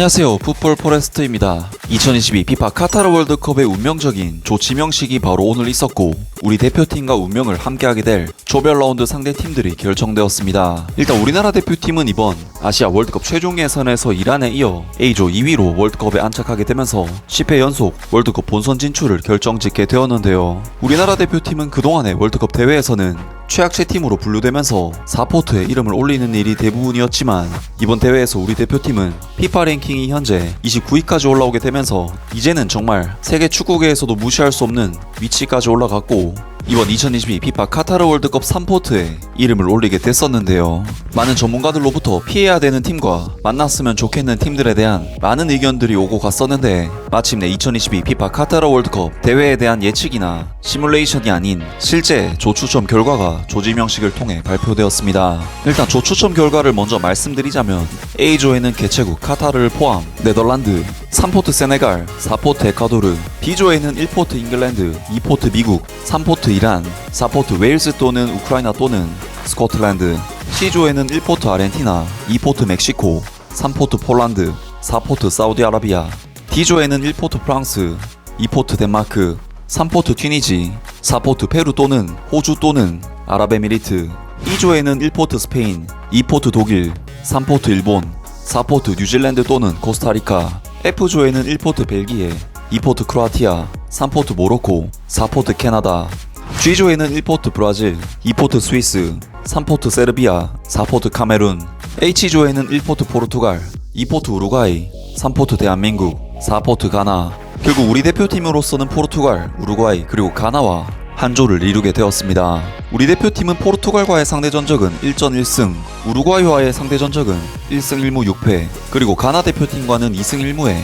안녕하세요. 풋볼 포레스트입니다. 2022 피파 카타르 월드컵의 운명적인 조지명식이 바로 오늘 있었고 우리 대표팀과 운명을 함께하게 될 조별 라운드 상대 팀들이 결정되었습니다. 일단 우리나라 대표팀은 이번 아시아 월드컵 최종 예선에서 이란에 이어 A조 2위로 월드컵에 안착하게 되면서 10회 연속 월드컵 본선 진출을 결정짓게 되었는데요. 우리나라 대표팀은 그동안의 월드컵 대회에서는 최악체 팀으로 분류되면서 4포트에 이름을 올리는 일이 대부분이었지만 이번 대회에서 우리 대표팀은 피파 랭킹이 현재 29위까지 올라오게 되면서 이제는 정말 세계 축구계에서도 무시할 수 없는 위치까지 올라갔고 이번 2022 피파 카타르 월드컵 3포트에 이름을 올리게 됐었는데요. 많은 전문가들로부터 피해야 되는 팀과 만났으면 좋겠는 팀들에 대한 많은 의견들이 오고 갔었는데 마침내 2022 피파 카타르 월드컵 대회에 대한 예측이나 시뮬레이션이 아닌 실제 조추첨 결과가 조지명식을 통해 발표되었습니다. 일단 조추첨 결과를 먼저 말씀드리자면 A조에는 개최국 카타르를 포함 네덜란드, 3포트 세네갈, 4포트 에콰도르, B조에는 1포트 잉글랜드, 2포트 미국, 3포트 이란, 4포트 웨일스 또는 우크라이나 또는 스코틀랜드, C조에는 1포트 아르헨티나, 2포트 멕시코, 3포트 폴란드, 4포트 사우디아라비아, D조에는 1포트 프랑스, 2포트 덴마크, 3포트 튀니지, 4포트 페루 또는 호주 또는 아랍에미리트, E조에는 1포트 스페인, 2포트 독일, 3포트 일본, 4포트 뉴질랜드 또는 코스타리카, F조에는 1포트 벨기에, 2포트 크로아티아, 3포트 모로코, 4포트 캐나다, G조에는 1포트 브라질, 2포트 스위스, 3포트 세르비아, 4포트 카메룬, H조에는 1포트 포르투갈, 2포트 우루과이, 3포트 대한민국, 4포트 가나. 결국 우리 대표팀으로서는 포르투갈, 우루과이, 그리고 가나와 한 조를 이루게 되었습니다. 우리 대표팀은 포르투갈과의 상대 전적은 1전 1승, 우루과이와의 상대 전적은 1승 1무 6패, 그리고 가나 대표팀과는 2승 1무에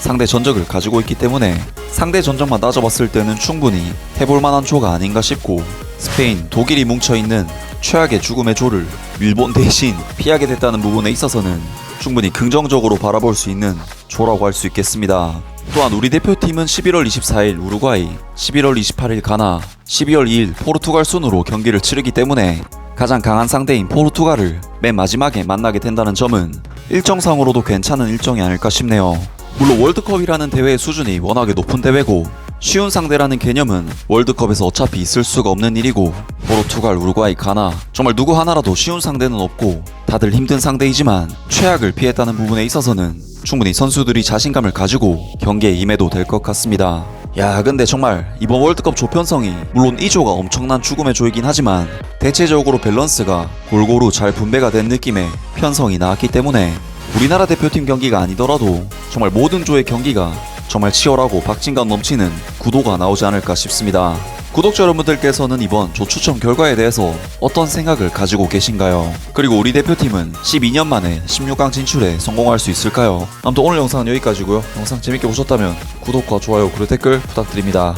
상대 전적을 가지고 있기 때문에 상대 전적만 따져봤을 때는 충분히 해볼 만한 조가 아닌가 싶고 스페인, 독일이 뭉쳐있는 최악의 죽음의 조를 일본 대신 피하게 됐다는 부분에 있어서는 충분히 긍정적으로 바라볼 수 있는 조라고 할 수 있겠습니다. 또한 우리 대표팀은 11월 24일 우루과이, 11월 28일 가나, 12월 2일 포르투갈 순으로 경기를 치르기 때문에 가장 강한 상대인 포르투갈을 맨 마지막에 만나게 된다는 점은 일정상으로도 괜찮은 일정이 아닐까 싶네요. 물론 월드컵이라는 대회의 수준이 워낙에 높은 대회고 쉬운 상대라는 개념은 월드컵에서 어차피 있을 수가 없는 일이고 포르투갈, 우루과이, 가나 정말 누구 하나라도 쉬운 상대는 없고 다들 힘든 상대이지만 최악을 피했다는 부분에 있어서는 충분히 선수들이 자신감을 가지고 경기에 임해도 될 것 같습니다. 야 근데 정말 이번 월드컵 조편성이 물론 이 조가 엄청난 죽음의 조이긴 하지만 대체적으로 밸런스가 골고루 잘 분배가 된 느낌의 편성이 나왔기 때문에 우리나라 대표팀 경기가 아니더라도 정말 모든 조의 경기가 정말 치열하고 박진감 넘치는 구도가 나오지 않을까 싶습니다. 구독자 여러분들께서는 이번 조 추첨 결과에 대해서 어떤 생각을 가지고 계신가요? 그리고 우리 대표팀은 12년 만에 16강 진출에 성공할 수 있을까요? 아무튼 오늘 영상은 여기까지고요. 영상 재밌게 보셨다면 구독과 좋아요 그리고 댓글 부탁드립니다.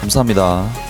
감사합니다.